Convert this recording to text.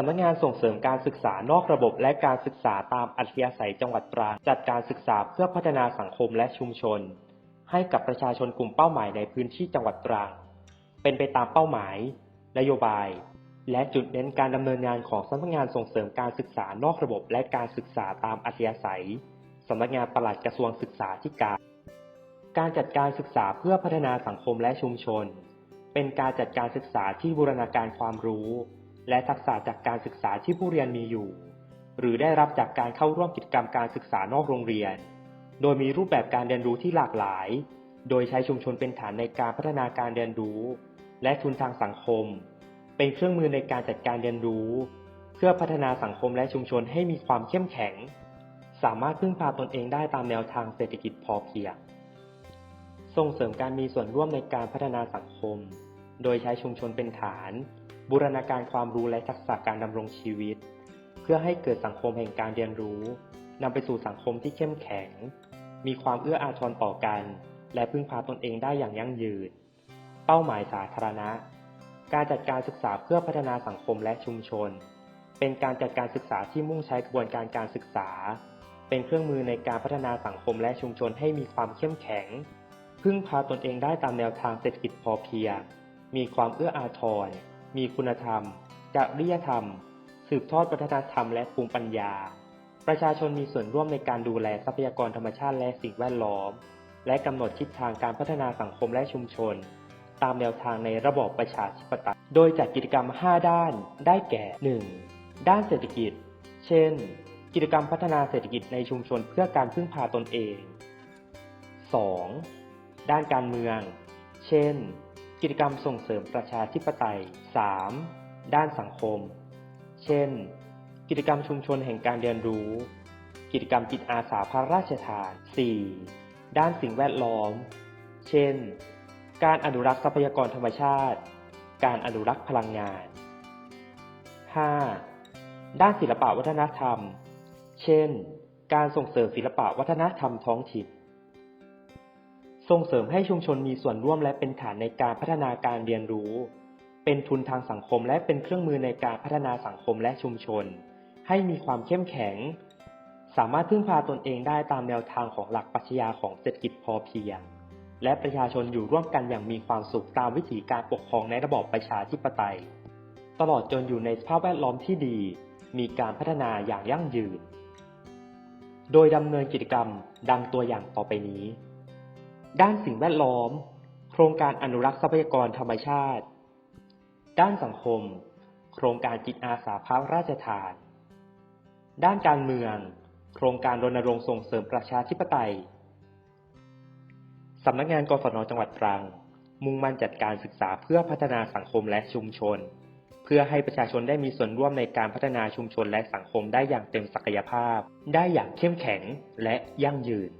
สำนักงานส่งเสริมการศึกษานอกระบบและการศึกษาตามอัธยาศัยจังหวัดตราดจัดการศึกษาเพื่อพัฒนาสังคมและชุมชน ให้กับประชาชนกลุ่มเป้าหมายในพื้นที่จังหวัดตรังเป็นไปตามเป้าหมาย นโยบาย และจุดเน้นการดำเนินงานของสำนักงานส่งเสริมการศึกษานอกระบบและการศึกษาตามอัธยาศัยสำนักงานปลัดกระทรวงศึกษาธิการ การจัดการศึกษาเพื่อพัฒนาสังคมและชุมชน เป็นการจัดการศึกษาที่บูรณาการความรู้ และทักษะจากการศึกษาที่ผู้เรียนมีอยู่ หรือได้รับจากการเข้าร่วมกิจกรรมการศึกษานอกโรงเรียน โดยมีรูปแบบการเรียนรู้ที่หลากหลาย โดยใช้ชุมชนเป็นฐานในการพัฒนาการเรียนรู้ และทุนทางสังคม เป็นเครื่องมือในการจัดการเรียนรู้ เพื่อพัฒนาสังคมและชุมชนให้มีความเข้มแข็ง สามารถพึ่งพาตนเองได้ตามแนวทางเศรษฐกิจพอเพียงส่งเสริมการมีส่วนร่วมในการพัฒนาสังคม โดยใช้ชุมชนเป็นฐาน บูรณาการความรู้และทักษะการดำรงชีวิต เพื่อให้เกิดสังคมแห่งการเรียนรู้นำไปสู่สังคมที่เข้มแข็ง มีความเอื้ออาทรต่อกัน และพึ่งพาตนเองได้อย่างยั่งยืน เป้าหมายสาธารณะ การจัดการศึกษาเพื่อพัฒนาสังคมและชุมชน เป็นการจัดการศึกษาที่มุ่งใช้กระบวนการการศึกษา เป็นเครื่องมือในการพัฒนาสังคมและชุมชนให้มีความเข้มแข็ง พึ่งพาตนเองได้ตามแนวทางเศรษฐกิจพอเพียง มีความเอื้ออาทร มีคุณธรรม จริยธรรม สืบทอดวัฒนธรรมและภูมิปัญญา ประชาชนมีส่วนร่วมในการดูแลทรัพยากรธรรมชาติและสิ่งแวดล้อม และกำหนดทิศทางการพัฒนาสังคมและชุมชน ตามแนวทางในระบอบประชาธิปไตย โดยจัดกิจกรรม 5 ด้าน ได้แก่ 1. ด้านเศรษฐกิจ เช่น กิจกรรมพัฒนาเศรษฐกิจในชุมชนเพื่อการพึ่งพาตนเอง 2. ด้านการเมือง เช่น กิจกรรมส่งเสริมประชาธิปไตย 3. ด้านสังคม เช่น กิจกรรมชุมชนแห่งการเรียนรู้ กิจกรรมจิตอาสาพระราชทาน 4. ด้านสิ่งแวดล้อม เช่น การอนุรักษ์ทรัพยากรธรรมชาติ การอนุรักษ์พลังงาน 5. ด้านศิลปวัฒนธรรม เช่น การส่งเสริมศิลปวัฒนธรรมท้องถิ่น ส่งเสริมให้ชุมชนมีส่วนร่วมและเป็นฐานในการพัฒนาการเรียนรู้ เป็นทุนทางสังคมและเป็นเครื่องมือในการพัฒนาสังคมและชุมชน ให้มีความเข้มแข็ง สามารถพึ่งพาตนเองได้ตามแนวทางของหลักปรัชญาของเศรษฐกิจพอเพียง และประชาชนอยู่ร่วมกันอย่างมีความสุขตามวิถีการปกครองในระบอบประชาธิปไตย ตลอดจนอยู่ในสภาพแวดล้อมที่ดี มีการพัฒนาอย่างยั่งยืน โดยดำเนินกิจกรรมดังตัวอย่างต่อไปนี้ ด้านสิ่งแวดล้อม โครงการอนุรักษ์ทรัพยากรธรรมชาติ ด้านสังคม โครงการจิตอาสาพระราชทาน ด้านการเมือง โครงการรณรงค์ส่งเสริมประชาธิปไตย สำนักงานกศนจังหวัดตรัง มุ่งมั่นจัดการศึกษาเพื่อพัฒนาสังคมและชุมชน เพื่อให้ประชาชนได้มีส่วนร่วมในการพัฒนาชุมชนและสังคมได้อย่างเต็มศักยภาพ ได้อย่างเข้มแข็งและยั่งยืน